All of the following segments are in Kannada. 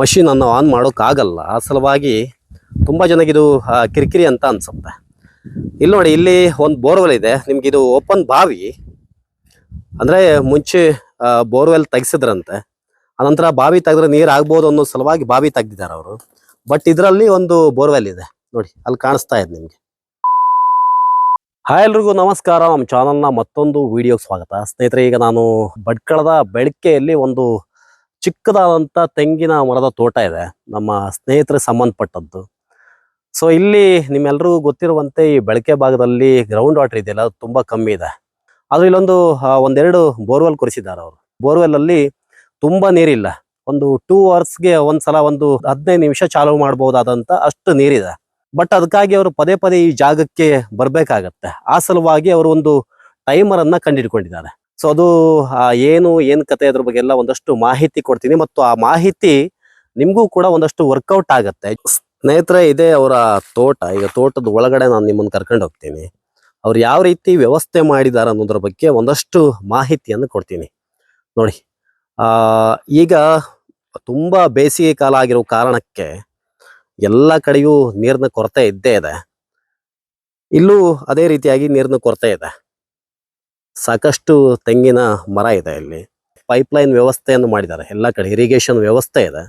ಮಷಿನನ್ನು ಆನ್ ಮಾಡೋಕ್ಕಾಗಲ್ಲ. ಆ ಸಲುವಾಗಿ ತುಂಬ ಜನಗಿದು ಕಿರಿಕಿರಿ ಅಂತ ಅನಿಸುತ್ತೆ. ಇಲ್ಲಿ ನೋಡಿ, ಇಲ್ಲಿ ಒಂದು ಬೋರ್ವೆಲ್ ಇದೆ. ನಿಮ್ಗೆ ಇದು ಓಪನ್ ಬಾವಿ. ಅಂದರೆ ಮುಂಚೆ ಬೋರ್ವೆಲ್ ತೆಗೆಸಿದ್ರಂತೆ. ಅನಂತರ ಬಾವಿ ತೆಗೆದ್ರೆ ನೀರು ಆಗ್ಬೋದು ಅನ್ನೋ ಸಲುವಾಗಿ ಬಾವಿ ತೆಗ್ದಿದ್ದಾರೆ ಅವರು. ಬಟ್ ಇದರಲ್ಲಿ ಒಂದು ಬೋರ್ವೆಲ್ ಇದೆ. ನೋಡಿ, ಅಲ್ಲಿ ಕಾಣಿಸ್ತಾ ಇದೆ ನಿಮಗೆ. ಹಾಯ್ ಎಲ್ರಿಗೂ, ನಮಸ್ಕಾರ. ನಮ್ಮ ಚಾನಲ್ನ ಮತ್ತೊಂದು ವಿಡಿಯೋಗೆ ಸ್ವಾಗತ. ಸ್ನೇಹಿತರೆ, ಈಗ ನಾನು ಭಟ್ಕಳದ ಬೆಳಕೆಯಲ್ಲಿ ಒಂದು ಚಿಕ್ಕದಾದಂಥ ತೆಂಗಿನ ಮರದ ತೋಟ ಇದೆ, ನಮ್ಮ ಸ್ನೇಹಿತರಿಗೆ ಸಂಬಂಧಪಟ್ಟದ್ದು. ಸೊ ಇಲ್ಲಿ ನಿಮ್ಮೆಲ್ಲರಿಗೂ ಗೊತ್ತಿರುವಂತೆ ಈ ಬೆಳಕೆ ಭಾಗದಲ್ಲಿ ಗ್ರೌಂಡ್ ವಾಟರ್ ಇದೆಯಲ್ಲ, ಅದು ತುಂಬ ಕಮ್ಮಿ ಇದೆ. ಆದರೆ ಇಲ್ಲೊಂದು ಒಂದೆರಡು ಬೋರ್ವೆಲ್ ಕೊರೆಸಿದ್ದಾರೆ ಅವರು. ಬೋರ್ವೆಲ್ ಅಲ್ಲಿ ತುಂಬಾ ನೀರಿಲ್ಲ. ಒಂದು ಟೂ ಅವರ್ಸ್ಗೆ ಒಂದ್ಸಲ ಒಂದು ಹದಿನೈದು ನಿಮಿಷ ಚಾಲು ಮಾಡ್ಬೋದಾದಂಥ ಅಷ್ಟು ನೀರಿದೆ. ಬಟ್ ಅದಕ್ಕಾಗಿ ಅವರು ಪದೇ ಪದೇ ಈ ಜಾಗಕ್ಕೆ ಬರಬೇಕಾಗತ್ತೆ. ಆ ಸಲುವಾಗಿ ಅವರು ಒಂದು ಟೈಮರನ್ನು ಕಂಡಿಡ್ಕೊಂಡಿದ್ದಾರೆ. ಸೊ ಅದು ಏನು ಏನು ಕತೆ ಅದ್ರ ಬಗ್ಗೆ ಎಲ್ಲ ಒಂದಷ್ಟು ಮಾಹಿತಿ ಕೊಡ್ತೀನಿ. ಮತ್ತು ಆ ಮಾಹಿತಿ ನಿಮಗೂ ಕೂಡ ಒಂದಷ್ಟು ವರ್ಕೌಟ್ ಆಗುತ್ತೆ. ಸ್ನೇಹಿತರೆ, ಇದೆ ಅವರ ತೋಟ. ಈಗ ತೋಟದ ಒಳಗಡೆ ನಾನು ನಿಮ್ಮನ್ನು ಕರ್ಕೊಂಡು ಹೋಗ್ತೀನಿ. ಅವ್ರು ಯಾವ ರೀತಿ ವ್ಯವಸ್ಥೆ ಮಾಡಿದ್ದಾರೆ ಅನ್ನೋದ್ರ ಬಗ್ಗೆ ಒಂದಷ್ಟು ಮಾಹಿತಿಯನ್ನು ಕೊಡ್ತೀನಿ. ನೋಡಿ ಈಗ ತುಂಬ ಬೇಸಿಗೆ ಕಾಲ ಆಗಿರೋ ಕಾರಣಕ್ಕೆ ಎಲ್ಲ ಕಡೆಯೂ ನೀರಿನ ಕೊರತೆ ಇದ್ದೇ ಇದೆ. ಇಲ್ಲೂ ಅದೇ ರೀತಿಯಾಗಿ ನೀರಿನ ಕೊರತೆ ಇದೆ. ಸಾಕಷ್ಟು ತೆಂಗಿನ ಮರ ಇದೆ ಇಲ್ಲಿ ಪೈಪ್ಲೈನ್ ವ್ಯವಸ್ಥೆಯನ್ನು ಮಾಡಿದ್ದಾರೆ. ಎಲ್ಲ ಕಡೆ ಇರಿಗೇಷನ್ ವ್ಯವಸ್ಥೆ ಇದೆ.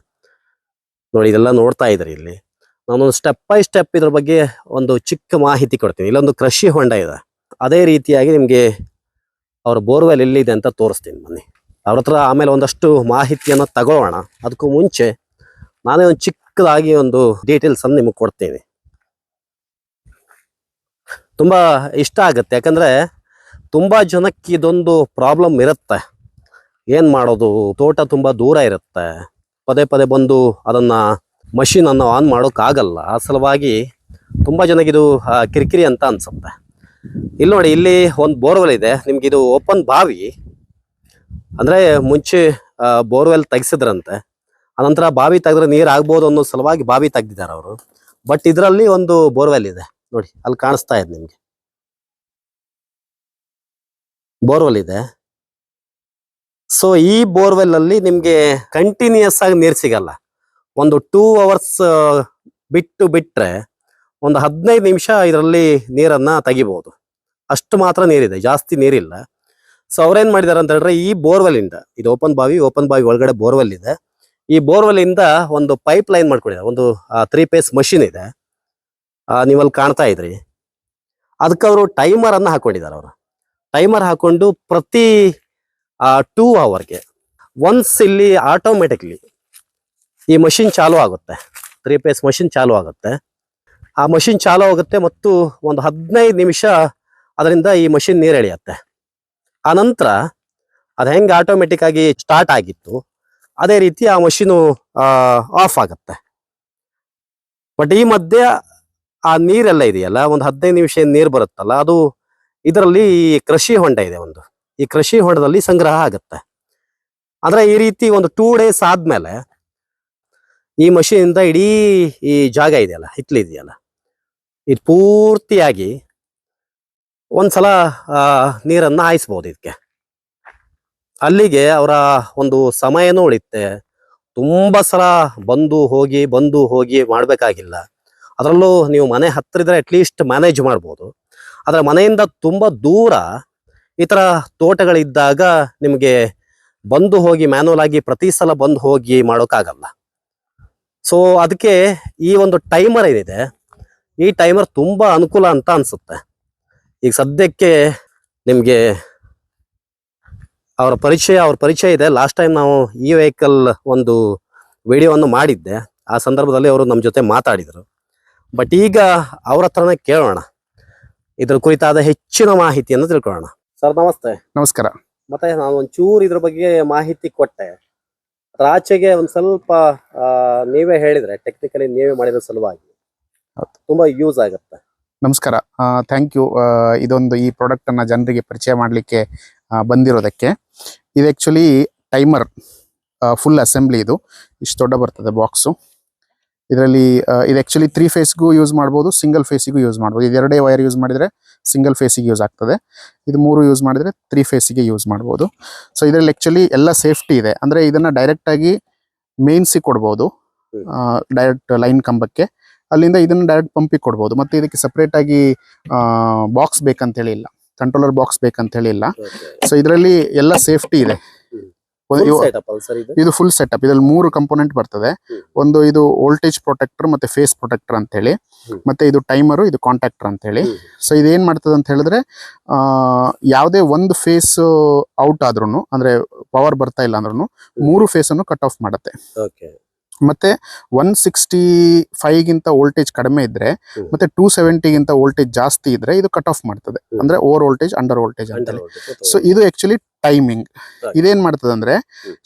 ನೋಡಿ, ಇದೆಲ್ಲ ನೋಡ್ತಾ ಇದ್ರಿ ಇಲ್ಲಿ. ನಾನು ಸ್ಟೆಪ್ ಬೈ ಸ್ಟೆಪ್ ಇದ್ರ ಬಗ್ಗೆ ಒಂದು ಚಿಕ್ಕ ಮಾಹಿತಿ ಕೊಡ್ತೀನಿ. ಇಲ್ಲೊಂದು ಕೃಷಿ ಹೊಂಡ ಇದೆ. ಅದೇ ರೀತಿಯಾಗಿ ನಿಮಗೆ ಅವ್ರ ಬೋರ್ವೆಲ್ ಎಲ್ಲಿದೆ ಅಂತ ತೋರಿಸ್ತೀನಿ. ಬನ್ನಿ. ಅವ್ರ ಹತ್ರ ಆಮೇಲೆ ಒಂದಷ್ಟು ಮಾಹಿತಿಯನ್ನು ತಗೊಳ್ಳೋಣ. ಅದಕ್ಕೂ ಮುಂಚೆ ನಾನೇ ಒಂದು ಚಿಕ್ಕದಾಗಿ ಒಂದು ಡೀಟೇಲ್ಸ್ ಅನ್ನು ನಿಮಗೆ ಕೊಡ್ತೀನಿ. ತುಂಬ ಇಷ್ಟ ಆಗುತ್ತೆ. ಯಾಕಂದ್ರೆ ತುಂಬಾ ಜನಕ್ಕೆ ಇದೊಂದು ಪ್ರಾಬ್ಲಮ್ ಇರುತ್ತೆ. ಏನು ಮಾಡೋದು? ತೋಟ ತುಂಬ ದೂರ ಇರುತ್ತೆ. ಪದೇ ಪದೇ ಬಂದು ಅದನ್ನು ಮಷಿನನ್ನು ಆನ್ ಮಾಡೋಕ್ಕಾಗಲ್ಲ. ಆ ಸಲುವಾಗಿ ತುಂಬ ಜನಗಿದು ಕಿರಿಕಿರಿ ಅಂತ ಅನಿಸುತ್ತೆ. ಇಲ್ಲಿ ನೋಡಿ, ಇಲ್ಲಿ ಒಂದು ಬೋರ್ವೆಲ್ ಇದೆ ನಿಮ್ಗೆ ಇದು ಓಪನ್ ಬಾವಿ. ಅಂದರೆ ಮುಂಚೆ ಬೋರ್ವೆಲ್ ತೆಗೆಸಿದ್ರಂತೆ. ಅನಂತರ ಬಾವಿ ತೆಗೆದ್ರೆ ನೀರು ಆಗ್ಬೋದು ಅನ್ನೋ ಸಲುವಾಗಿ ಬಾವಿ ತೆಗ್ದಿದ್ದಾರೆ ಅವರು. ಬಟ್ ಇದರಲ್ಲಿ ಒಂದು ಬೋರ್ವೆಲ್ ಇದೆ. ನೋಡಿ, ಅಲ್ಲಿ ಕಾಣಿಸ್ತಾ ಇದೆ ನಿಮ್ಗೆ. ಬೋರ್ವೆಲ್ ಇದೆ ಸೊ ಈ ಬೋರ್ವೆಲ್ ಅಲ್ಲಿ ನಿಮ್ಗೆ ಕಂಟಿನ್ಯೂಸ್ ಆಗಿ ನೀರು ಸಿಗಲ್ಲ. ಒಂದು ಟೂ ಅವರ್ಸ್ ಬಿಟ್ಟು ಬಿಟ್ರೆ ಒಂದು ಹದಿನೈದು ನಿಮಿಷ ಇದರಲ್ಲಿ ನೀರನ್ನ ತೆಗಿಬಹುದು ಅಷ್ಟು ಮಾತ್ರ ನೀರಿದೆ, ಜಾಸ್ತಿ ನೀರಿಲ್ಲ. ಸೊ ಅವ್ರೇನ್ ಮಾಡಿದಾರೆ ಅಂತ ಹೇಳಿದ್ರೆ, ಈ ಬೋರ್ವೆಲ್ ಇಂದ ಓಪನ್ ಬಾವಿ ಓಪನ್ ಬಾವಿ ಒಳಗಡೆ ಬೋರ್ವೆಲ್ ಇದೆ ಈ ಬೋರ್ವೆಲ್ ಇಂದ ಒಂದು ಪೈಪ್ ಲೈನ್ ಮಾಡ್ಕೊಂಡಿದ್ದಾರೆ ಒಂದು ತ್ರೀ ಪೇಸ್ ಮಷಿನ್ ಇದೆ. ನೀವಲ್ಲಿ ಕಾಣ್ತಾ ಇದ್ರಿ. ಅದಕ್ಕೆ ಅವರು ಟೈಮರ್ ಅನ್ನ ಹಾಕೊಂಡಿದ್ದಾರೆ ಅವರು. ಟೈಮರ್ ಹಾಕೊಂಡು ಪ್ರತಿ ಟೂ ಅವರ್ಗೆ ಒನ್ಸ್ ಇಲ್ಲಿ ಆಟೋಮೆಟಿಕ್ಲಿ ಈ ಮಷಿನ್ ಚಾಲು ಆಗುತ್ತೆ. ತ್ರೀ ಪೇಸ್ ಮಷಿನ್ ಚಾಲು ಆಗುತ್ತೆ. ಆ ಮಷಿನ್ ಚಾಲು ಆಗುತ್ತೆ ಮತ್ತು ಒಂದು ಹದಿನೈದು ನಿಮಿಷ ಅದರಿಂದ ಈ ಮಷಿನ್ ನೀರು ಎಳೆಯುತ್ತೆ. ಆ ನಂತರ ಅದು ಹೆಂಗೆ ಆಟೋಮೆಟಿಕ್ ಆಗಿ ಸ್ಟಾರ್ಟ್ ಆಗಿತ್ತು, ಅದೇ ರೀತಿ ಆ ಮಷೀನು ಆಫ್ ಆಗುತ್ತೆ. ಬಟ್ ಈ ಮಧ್ಯೆ ಆ ನೀರೆಲ್ಲ ಇದೆಯಲ್ಲ, ಒಂದು ಹದಿನೈದು ನಿಮಿಷ ನೀರು ಬರುತ್ತಲ್ಲ, ಅದು ಇದರಲ್ಲಿ ಈ ಕೃಷಿ ಹೊಂಡ ಇದೆ ಒಂದು. ಈ ಕೃಷಿ ಹೊಂಡದಲ್ಲಿ ಸಂಗ್ರಹ ಆಗುತ್ತೆ. ಅಂದ್ರೆ ಈ ರೀತಿ ಒಂದು ಟೂ ಡೇಸ್ ಆದ್ಮೇಲೆ ಈ ಮಷೀನಿಂದ ಇಡೀ ಈ ಜಾಗ ಇದೆಯಲ್ಲ, ಹಿತ್ಲು ಇದೆಯಲ್ಲ, ಇದು ಪೂರ್ತಿಯಾಗಿ ಒಂದ್ಸಲ ಸಲ ನೀರನ್ನ ಹಾಯಿಸ್ಬೋದು ಇದಕ್ಕೆ. ಅಲ್ಲಿಗೆ ಅವರ ಒಂದು ಸಮಯನೂ ಉಳಿತೆ ತುಂಬಾ ಸಲ ಬಂದು ಹೋಗಿ ಬಂದು ಹೋಗಿ ಮಾಡಬೇಕಾಗಿಲ್ಲ. ಅದರಲ್ಲೂ ನೀವು ಮನೆ ಹತ್ತಿರ ಇದ್ರೆ ಅಟ್ಲೀಸ್ಟ್ ಮ್ಯಾನೇಜ್ ಮಾಡ್ಬೋದು. ಆದ್ರೆ ಮನೆಯಿಂದ ತುಂಬ ದೂರ ಈ ಥರ ತೋಟಗಳಿದ್ದಾಗ ನಿಮಗೆ ಬಂದು ಹೋಗಿ ಮ್ಯಾನುವಲ್ ಆಗಿ ಪ್ರತಿ ಸಲ ಬಂದು ಹೋಗಿ ಮಾಡೋಕ್ಕಾಗಲ್ಲ. ಸೊ ಅದಕ್ಕೆ ಈ ಒಂದು ಟೈಮರ್ ಏನಿದೆ, ಈ ಟೈಮರ್ ತುಂಬ ಅನುಕೂಲ ಅಂತ ಅನಿಸುತ್ತೆ. ಈಗ ಸದ್ಯಕ್ಕೆ ನಿಮಗೆ ಅವರ ಪರಿಚಯ, ಅವ್ರ ಪರಿಚಯ ಇದೆ. ಲಾಸ್ಟ್ ಟೈಮ್ ನಾವು ಈ ವೆಹಿಕಲ್ ಒಂದು ವಿಡಿಯೋವನ್ನು ಮಾಡಿದ್ದೆ. ಆ ಸಂದರ್ಭದಲ್ಲಿ ಅವರು ನಮ್ಮ ಜೊತೆ ಮಾತಾಡಿದರು. ಬಟ್ ಈಗ ಅವ್ರ ಹತ್ರನೇ ಕೇಳೋಣ. ಇದ್ರ ಕುರಿತಾದ ಹೆಚ್ಚಿನ ಮಾಹಿತಿಯನ್ನು ತಿಳ್ಕೊಳ್ಳೋಣ. ಸರ್ ನಮಸ್ತೆ. ನಮಸ್ಕಾರ. ಮತ್ತೆ ನಾನು ಒಂಚೂರು ಇದ್ರ ಬಗ್ಗೆ ಮಾಹಿತಿ ಕೊಟ್ಟೆ. ರಾಚೆಗೆ ಆಚೆಗೆ ಒಂದ್ ಸ್ವಲ್ಪ ನೀವೇ ಹೇಳಿದ್ರೆ ಟೆಕ್ನಿಕಲಿ ನೀವೇ ಮಾಡಿದ ಸಲುವಾಗಿ. ತುಂಬಾ ಯೂಸ್ ಆಗುತ್ತೆ. ನಮಸ್ಕಾರ. ಥ್ಯಾಂಕ್ ಯು ಇದೊಂದು ಈ ಪ್ರಾಡಕ್ಟ್ ಅನ್ನ ಜನರಿಗೆ ಪರಿಚಯ ಮಾಡಲಿಕ್ಕೆ ಬಂದಿರೋದಕ್ಕೆ. ಇದು ಆಕ್ಚುಲಿ ಟೈಮರ್ ಫುಲ್ ಅಸೆಂಬ್ಲಿ ಇದು. ಇಷ್ಟು ದೊಡ್ಡ ಬರ್ತದೆ ಬಾಕ್ಸು ಇದರಲ್ಲಿ ಇದು ಆ್ಯಕ್ಚುಲಿ ತ್ರೀ ಫೇಸ್ಗೂ ಯೂಸ್ ಮಾಡ್ಬೋದು ಸಿಂಗಲ್ ಫೇಸಿಗೂ ಯೂಸ್ ಮಾಡ್ಬೋದು. ಇದು ಎರಡೇ ವೈರ್ ಯೂಸ್ ಮಾಡಿದರೆ ಸಿಂಗಲ್ ಫೇಸಿಗೆ ಯೂಸ್ ಆಗ್ತದೆ. ಇದು ಮೂರು ಯೂಸ್ ಮಾಡಿದರೆ ತ್ರೀ ಫೇಸಿಗೆ ಯೂಸ್ ಮಾಡ್ಬೋದು. ಸೊ ಇದರಲ್ಲಿ ಆ್ಯಕ್ಚುಲಿ ಎಲ್ಲ ಸೇಫ್ಟಿ ಇದೆ. ಅಂದರೆ ಇದನ್ನು ಡೈರೆಕ್ಟಾಗಿ ಮೇನ್ಸಿಗೆ ಮೇನ್ಸಿ ಕೊಡ್ಬೋದು. ಡೈರೆಕ್ಟ್ ಲೈನ್ ಕಂಬಕ್ಕೆ. ಅಲ್ಲಿಂದ ಇದನ್ನು ಡೈರೆಕ್ಟ್ ಪಂಪಿಗೆ ಕೊಡ್ಬೋದು. ಮತ್ತು ಇದಕ್ಕೆ ಸಪ್ರೇಟಾಗಿ ಬಾಕ್ಸ್ ಬೇಕಂತೇಳಿ ಇಲ್ಲ ಕಂಟ್ರೋಲರ್ ಬಾಕ್ಸ್ ಬೇಕಂತ ಹೇಳಿ ಇಲ್ಲ ಸೊ ಇದರಲ್ಲಿ ಎಲ್ಲ ಸೇಫ್ಟಿ ಇದೆ. ಇದು? ಫುಲ್ ಸೆಟಪ್ ಇದ್ರಲ್ಲಿ ಮೂರು ಕಂಪೋನೆಂಟ್ ಬರ್ತದೆ. ಒಂದು ಇದು ವೋಲ್ಟೇಜ್ ಪ್ರೊಟೆಕ್ಟರ್ ಮತ್ತೆ ಫೇಸ್ ಪ್ರೊಟೆಕ್ಟರ್ ಅಂತ ಹೇಳಿ ಮತ್ತೆ ಇದು ಟೈಮರು ಇದು ಕಾಂಟ್ಯಾಕ್ಟರ್ ಅಂತ ಹೇಳಿ. ಸೊ ಇದೇನ್ ಮಾಡ್ತದೆ ಅಂತ ಹೇಳಿದ್ರೆ ಆ ಯಾವುದೇ ಒಂದು ಫೇಸ್ ಔಟ್ ಆದ್ರೂ ಅಂದ್ರೆ ಪವರ್ ಬರ್ತಾ ಇಲ್ಲ ಅಂದ್ರೂ ಮೂರು ಫೇಸ್ ಅನ್ನು ಕಟ್ ಆಫ್ ಮಾಡುತ್ತೆ. ಮತ್ತೆ ಒನ್ ಸಿಕ್ಸ್ಟಿ ಫೈವ್ ಗಿಂತ ವೋಲ್ಟೇಜ್ ಕಡಿಮೆ ಇದ್ರೆ. ಮತ್ತೆ ಟೂ ಸೆವೆಂಟಿಗಿಂತ ವೋಲ್ಟೇಜ್ ಜಾಸ್ತಿ ಇದ್ರೆ ಇದು ಕಟ್ ಆಫ್ ಮಾಡ್ತದೆ. ಅಂದ್ರೆ ಓವರ್ ವೋಲ್ಟೇಜ್ ಅಂಡರ್ ವೋಲ್ಟೇಜ್ ಅಂತ ಹೇಳಿ ಸೊ ಇದು ಆಕ್ಚುಲಿ ಟೈಮಿಂಗ್. ಇದೇನ್ ಮಾಡ್ತದೆ ಅಂದ್ರೆ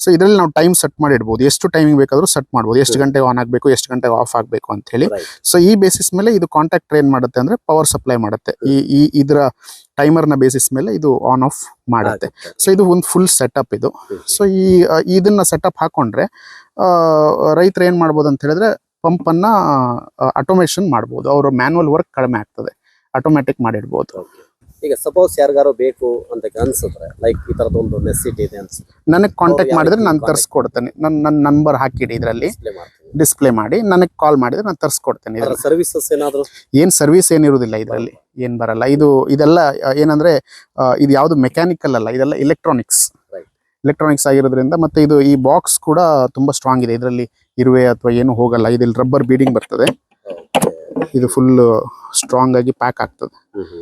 ಸೊ ಇದ್ರಲ್ಲಿ ನಾವು ಟೈಮ್ ಸೆಟ್ ಮಾಡಿ ಇಡಬಹುದು ಎಷ್ಟು ಟೈಮಿಂಗ್ ಬೇಕಾದ್ರೂ ಸೆಟ್ ಮಾಡ್ಬೋದು. ಎಷ್ಟು ಗಂಟೆಗೆ ಆನ್ ಆಗಬೇಕು ಎಷ್ಟು ಗಂಟೆಗೆ ಆಫ್ ಆಗಬೇಕು ಅಂತ ಹೇಳಿ. ಸೊ ಈ ಬೇಸಿಸ್ ಮೇಲೆ ಇದು ಕಾಂಟ್ಯಾಕ್ಟ್ ಏನ್ ಮಾಡುತ್ತೆ ಅಂದ್ರೆ ಪವರ್ ಸಪ್ಲೈ ಮಾಡುತ್ತೆ. ಈ ಈ ಇದರ ಟೈಮರ್ನ ಬೇಸಿಸ್ ಮೇಲೆ ಇದು ಆನ್ ಆಫ್ ಮಾಡುತ್ತೆ. ಸೊ ಇದು ಒಂದು ಫುಲ್ ಸೆಟಪ್ ಇದು. ಸೊ ಈ ಇದನ್ನ ಸೆಟಪ್ ಹಾಕೊಂಡ್ರೆ ರೈತರು ಏನ್ ಮಾಡ್ಬೋದು ಅಂತ ಹೇಳಿದ್ರೆ ಪಂಪ್ ಅನ್ನ ಆಟೋಮೇಶನ್ ಮಾಡ್ಬೋದು. ಅವರ ಮ್ಯಾನುವಲ್ ವರ್ಕ್ ಕಡಿಮೆ ಆಗ್ತದೆ. ಆಟೋಮ್ಯಾಟಿಕ್ ಮಾಡಿಡ್ಬೋದು. ಈಗ ಸಪೋಸ್ ಯಾರಿಗಾರು ಬೇಕು ಅಂತ ಅನ್ಸಿದ್ರೆ ಲೈಕ್ ಈ ತರದ ಒಂದು ನೆಸಿಟಿ ಇದೆ ಅನ್ಸುತ್ತೆ ನನಗೆ ಕಾಂಟ್ಯಾಕ್ಟ್ ಮಾಡಿದ್ರೆ ನಾನು ತರ್ಸ್ಕೊಡ್ತೇನೆ. ನನ್ನ ನನ್ನ ನಂಬರ್ ಹಾಕಿಡಿ ಇದರಲ್ಲಿ. ಡಿಸ್ಪ್ಲೇ ಮಾಡಿ ನನಗೆ ಕಾಲ್ ಮಾಡಿದ್ರೆ ನಾನು ತರಿಸ್ಕೊಡ್ತೇನೆ ಇದರ ಸರ್ವಿಸಸ್ ಏನಾದರೂ? ಏನು ಸರ್ವಿಸ್ ಏನಿರುವುದಿಲ್ಲ ಇದರಲ್ಲಿ. ಏನು ಬರಲ್ಲ. ಇದು ಇದೆಲ್ಲ ಏನಂದರೆ ಇದು ಯಾವುದು ಮೆಕ್ಯಾನಿಕಲ್ ಅಲ್ಲ. ಇದೆಲ್ಲ ಎಲೆಕ್ಟ್ರಾನಿಕ್ಸ್ ಎಲೆಕ್ಟ್ರಾನಿಕ್ಸ್ ಆಗಿರೋದ್ರಿಂದ ಮತ್ತೆ ಇದು ಈ ಬಾಕ್ಸ್ ಕೂಡ ತುಂಬಾ ಸ್ಟ್ರಾಂಗ್ ಇದೆ. ಇದರಲ್ಲಿ ಇರುವೆ ಅಥವಾ ಏನು ಹೋಗಲ್ಲ. ಇದಿಲ್ಲಿ ರಬ್ಬರ್ ಬೀಡಿಂಗ್ ಬರ್ತದೆ. ಇದು ಫುಲ್ ಸ್ಟ್ರಾಂಗ್ ಆಗಿ ಪ್ಯಾಕ್ ಆಗ್ತದೆ.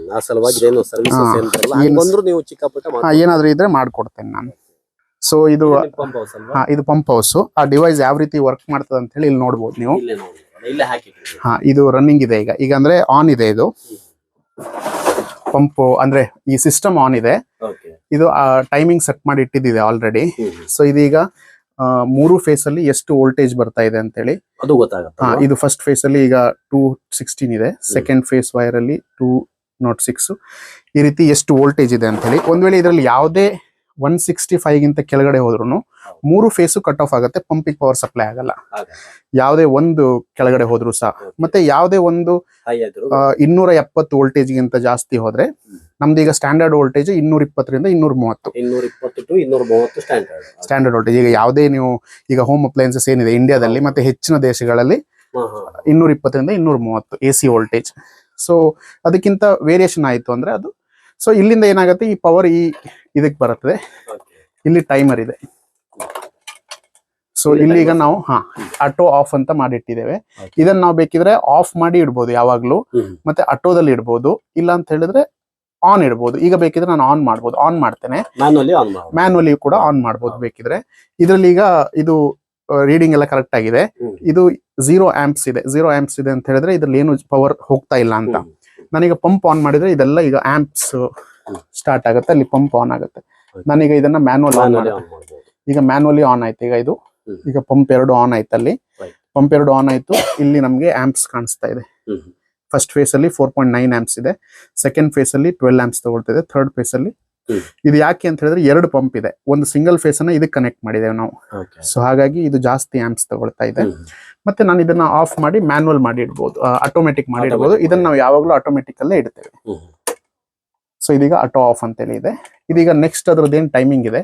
ಆ ಸಲುವಾಗಿ ಏನು ಸರ್ವಿಸಸ್ ಹಾ. ಏನ್ ಏನು- ಬಂದ್ರು ನೀವು ಚಿಕ್ಕ ಪುಟ್ಟ ಹಾ, ಏನಾದ್ರೂ ಇದ್ರೆ ಮಾಡ್ಕೊಡ್ತೇನೆ ನಾನು. ಸೊ ಇದು ಪಂಪ್ ಹೌಸ್ ಅಲ್ವಾ? ಹಾ, ಇದು ಪಂಪ್ ಹೌಸ್ ಆ ಡಿವೈಸ್ ಯಾವ ರೀತಿ ವರ್ಕ್ ಮಾಡ್ತದೆ ಅಂತ ಹೇಳಿ ಇಲ್ಲಿ ನೋಡ್ಬೋದು ನೀವು. ಇಲ್ಲೇ ನೋಡಿ ಇಲ್ಲೇ ಹಾಕಿ ಹಾ ಇದು ರನ್ನಿಂಗ್ ಇದೆ ಈಗ. ಈಗ ಅಂದ್ರೆ ಆನ್ ಇದೆ ಇದು. ಪಂಪ್ ಅಂದ್ರೆ ಈ ಸಿಸ್ಟಮ್ ಆನ್ ಇದೆ. ಓಕೆ ಇದು ಟೈಮಿಂಗ್ ಸೆಟ್ ಮಾಡಿ ಇಟ್ಟಿದ್ದಿದೆ ಆಲ್ರೆಡಿ ಸೊ ಇದೀಗ ಮೂರು ಫೇಸ್ ಅಲ್ಲಿ ಎಷ್ಟು ವೋಲ್ಟೇಜ್ ಬರ್ತಾ ಇದೆ ಅಂತೇಳಿ. ಅದು ಗೊತ್ತಾಗುತ್ತೆ ಇದು ಫಸ್ಟ್ ಫೇಸ್ ಅಲ್ಲಿ ಈಗ ಟೂ ಸಿಕ್ಸ್ಟೀನ್ ಇದೆ. ಸೆಕೆಂಡ್ ಫೇಸ್ ವೈರ್ ಅಲ್ಲಿ ಟೂ ನಾಟ್ ಸಿಕ್ಸ್ ಈ ರೀತಿ ಎಷ್ಟು ವೋಲ್ಟೇಜ್ ಇದೆ ಅಂತ ಹೇಳಿ ಒಂದ್ ವೇಳೆ ಇದರಲ್ಲಿ ಯಾವುದೇ ಒನ್ ಸಿಕ್ಸ್ಟಿ ಫೈವ್ ಗಿಂತ ಕೆಳಗಡೆ ಹೋದ್ರು ಮೂರು ಫೇಸು ಕಟ್ ಆಫ್ ಆಗುತ್ತೆ ಪಂಪಿಂಗ್ ಪವರ್ ಸಪ್ಲೈ ಆಗಲ್ಲ. ಯಾವುದೇ ಒಂದು ಕೆಳಗಡೆ ಹೋದ್ರು ಸಹ. ಮತ್ತೆ ಯಾವುದೇ ಒಂದು ಇನ್ನೂರ ಎಪ್ಪತ್ತು ವೋಲ್ಟೇಜ್ ಗಿಂತ ಜಾಸ್ತಿ ಹೋದ್ರೆ ನಮ್ದು ಈಗ ಸ್ಟ್ಯಾಂಡರ್ಡ್ ವೋಲ್ಟೇಜ್ ಇನ್ನೂರ ಇಪ್ಪತ್ತರಿಂದ ಇನ್ನೂರ ಮೂವತ್ತು ಇನ್ನೂರ ಇಪ್ಪತ್ತು ಟು ಇನ್ನೂರ ಮೂವತ್ತು ಸ್ಟ್ಯಾಂಡರ್ಡ್ ಸ್ಟ್ಯಾಂಡರ್ಡ್ ವೋಲ್ಟೇಜ್ ಈಗ ಯಾವುದೇ ನೀವು ಈಗ ಹೋಮ್ ಅಪ್ಲೈನ್ಸಸ್ ಏನಿದೆ ಇಂಡಿಯಾದಲ್ಲಿ ಮತ್ತೆ ಹೆಚ್ಚಿನ ದೇಶಗಳಲ್ಲಿ ಇನ್ನೂರ ಇಪ್ಪತ್ತರಿಂದ ಇನ್ನೂರ ಮೂವತ್ತು ಎ ಸಿ ವೋಲ್ಟೇಜ್ ಸೊ ಅದಕ್ಕಿಂತ ವೇರಿಯೇಷನ್ ಆಯಿತು ಅಂದ್ರೆ ಅದು. ಸೊ ಇಲ್ಲಿಂದ ಏನಾಗುತ್ತೆ ಈ ಪವರ್ ಈ ಇದಕ್ಕೆ ಬರುತ್ತದೆ. ಇಲ್ಲಿ ಟೈಮರ್ ಇದೆ. ಸೊ ಇಲ್ಲಿ ಈಗ ನಾವು ಹಾ ಆಟೋ ಆಫ್ ಅಂತ ಮಾಡಿಟ್ಟಿದ್ದೇವೆ. ಇದನ್ನ ನಾವು ಬೇಕಿದ್ರೆ ಆಫ್ ಮಾಡಿ ಇಡ್ಬೋದು ಯಾವಾಗ್ಲೂ. ಮತ್ತೆ ಆಟೋದಲ್ಲಿ ಇಡ್ಬೋದು. ಇಲ್ಲ ಅಂತ ಹೇಳಿದ್ರೆ ಆನ್ ಇಡಬಹುದು ಈಗ ಬೇಕಿದ್ರೆ ನಾನು ಆನ್ ಮಾಡಬಹುದು ಆನ್ ಮಾಡ್ತೇನೆ. ಮ್ಯಾನ್ಯಲಿ ಕೂಡ ಆನ್ ಮಾಡಬಹುದು ಬೇಕಿದ್ರೆ. ಇದ್ರಲ್ಲಿ ಈಗ ಇದು ರೀಡಿಂಗ್ ಎಲ್ಲ ಕರೆಕ್ಟ್ ಆಗಿದೆ. ಇದು ಝೀರೋ ಆಂಪ್ಸ್ ಇದೆ. ಝೀರೋ ಆಂಪ್ಸ್ ಇದೆ ಅಂತ ಹೇಳಿದ್ರೆ ಇದ್ರಲ್ಲಿ ಏನು ಪವರ್ ಹೋಗ್ತಾ ಇಲ್ಲ ಅಂತ. ನಾನೀಗ ಪಂಪ್ ಆನ್ ಮಾಡಿದ್ರೆ ಇದೆಲ್ಲ ಈಗ ಆಂಪ್ಸ್ ಸ್ಟಾರ್ಟ್ ಆಗುತ್ತೆ. ಅಲ್ಲಿ ಪಂಪ್ ಆನ್ ಆಗುತ್ತೆ. ನಾನೀಗ ಇದನ್ನ ಮ್ಯಾನ್ಯಲ್ ಆನ್ ಈಗ ಮ್ಯಾನ್ಯಲಿ ಆನ್ ಆಯ್ತು. ಈಗ ಇದು. ಈಗ ಪಂಪ್ ಎರಡು ಆನ್ ಆಯ್ತು ಅಲ್ಲಿ ಪಂಪ್ ಎರಡು ಆನ್ ಆಯ್ತು. ಇಲ್ಲಿ ನಮಗೆ ಆಂಪ್ಸ್ ಕಾಣಿಸ್ತಾ ಇದೆ. ಫಸ್ಟ್ ಫೇಸ್ ಅಲ್ಲಿ ಫೋರ್ ಪಾಯಿಂಟ್ ನೈನ್ ಆಂಪ್ಸ್ ಇದೆ. ಸೆಕೆಂಡ್ ಫೇಸ್ ಅಲ್ಲಿ ಟ್ವೆಲ್ ಆಂಪ್ಸ್ ತಗೊಳ್ತಿದೆ. ಥರ್ಡ್ ಫೇಸ್ ಅಲ್ಲಿ ಇದು ಯಾಕೆ ಅಂತ ಹೇಳಿದ್ರೆ ಎರಡು ಪಂಪ್ ಇದೆ. ಒಂದು ಸಿಂಗಲ್ ಫೇಸ್ ಅನ್ನ ಇದಕ್ಕೆ ಕನೆಕ್ಟ್ ಮಾಡಿದ್ದೇವೆ ನಾವು. ಸೊ ಹಾಗಾಗಿ ಇದು ಜಾಸ್ತಿ ಆಂಪ್ಸ್ ತಗೊಳ್ತಾ ಇದೆ. ಮತ್ತೆ ನಾನು ಇದನ್ನ ಆಫ್ ಮಾಡಿ ಮ್ಯಾನುವಲ್ ಮಾಡಿ ಇಡ್ಬೋದು ಆಟೋಮೆಟಿಕ್ ಮಾಡಿ ಇಡಬಹುದು ಇದನ್ನ ನಾವು ಯಾವಾಗಲೂ ಆಟೋಮೆಟಿಕ್ ಅಲ್ಲೇ ಇಡ್ತೇವೆ. ಸೊ ಇದೀಗ ಆಟೋ ಆಫ್ ಅಂತೇಳಿ ಇದೆ. ಇದೀಗ ನೆಕ್ಸ್ಟ್ ಅದ್ರದ್ದು ಏನ್ ಟೈಮಿಂಗ್ ಇದೆ?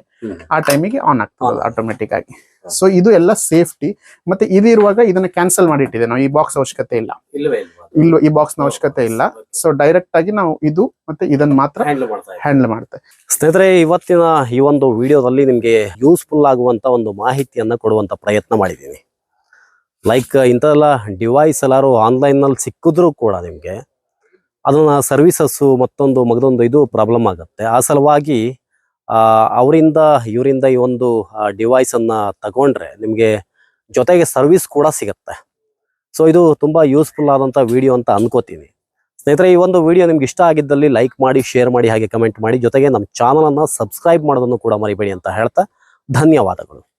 ಆ ಟೈಮಿಗೆ ಆನ್ ಆಗ್ತದೆ. ಆಟೋಮೆಟಿಕ್ ಆಗಿ. ಸೊ ಇದು ಎಲ್ಲ ಸೇಫ್ಟಿ ಮತ್ತೆ ಇದಿರುವಾಗ ಇರುವಾಗ ಇದನ್ನ ಕ್ಯಾನ್ಸಲ್ ಮಾಡಿ ಇಟ್ಟಿದೆ ನಾವು. ಈ ಬಾಕ್ಸ್ ಅವಶ್ಯಕತೆ ಇಲ್ಲ. ಇಲ್ಲವೇ ಇಲ್ಲ ಈ ಬಾಕ್ಸ್ನ ಅವಶ್ಯಕತೆ ಇಲ್ಲ. ಸೊ ಡೈರೆಕ್ಟ್ ಆಗಿ ನಾವು ಇದು ಮತ್ತೆ ಇದನ್ನ ಮಾತ್ರ ಹ್ಯಾಂಡಲ್ ಮಾಡ್ತೇವೆ. ಸ್ನೇಹಿತರೆ ಇವತ್ತಿನ ಈ ಒಂದು ವಿಡಿಯೋದಲ್ಲಿ ನಿಮಗೆ ಯೂಸ್ಫುಲ್ ಆಗುವಂತ ಒಂದು ಮಾಹಿತಿಯನ್ನ ಕೊಡುವಂತ ಪ್ರಯತ್ನ ಮಾಡಿದ್ದೀನಿ. ಲೈಕ್ ಇಂಥೆಲ್ಲ ಡಿವೈಸ್ ಎಲ್ಲಾರು ಆನ್ಲೈನ್ನಲ್ಲಿ ಸಿಕ್ಕಿದ್ರು ಕೂಡ ನಿಮಗೆ ಅದನ್ನ ಸರ್ವಿಸಸ್ಸು ಮತ್ತೊಂದು ಮಗದೊಂದು ಇದು ಪ್ರಾಬ್ಲಮ್ ಆಗುತ್ತೆ. ಆ ಸಲುವಾಗಿ ಅವರಿಂದ, ಇವರಿಂದ ಈ ಒಂದು ಡಿವೈಸನ್ನು ತಗೊಂಡ್ರೆ ನಿಮಗೆ ಜೊತೆಗೆ ಸರ್ವಿಸ್ ಕೂಡ ಸಿಗುತ್ತೆ. ಸೊ ಇದು ತುಂಬ ಯೂಸ್ಫುಲ್ ಆದಂಥ ವಿಡಿಯೋ ಅಂತ ಅನ್ಕೋತೀನಿ. ಸ್ನೇಹಿತರೆ, ಈ ಒಂದು ವಿಡಿಯೋ ನಿಮ್ಗೆ ಇಷ್ಟ ಆಗಿದ್ದಲ್ಲಿ ಲೈಕ್ ಮಾಡಿ ಶೇರ್ ಮಾಡಿ, ಹಾಗೆ ಕಮೆಂಟ್ ಮಾಡಿ, ಜೊತೆಗೆ ನಮ್ಮ ಚಾನಲನ್ನು ಸಬ್ಸ್ಕ್ರೈಬ್ ಮಾಡೋದನ್ನು ಕೂಡ ಮರಿಬೇಡಿ ಅಂತ ಹೇಳ್ತಾ ಧನ್ಯವಾದಗಳು.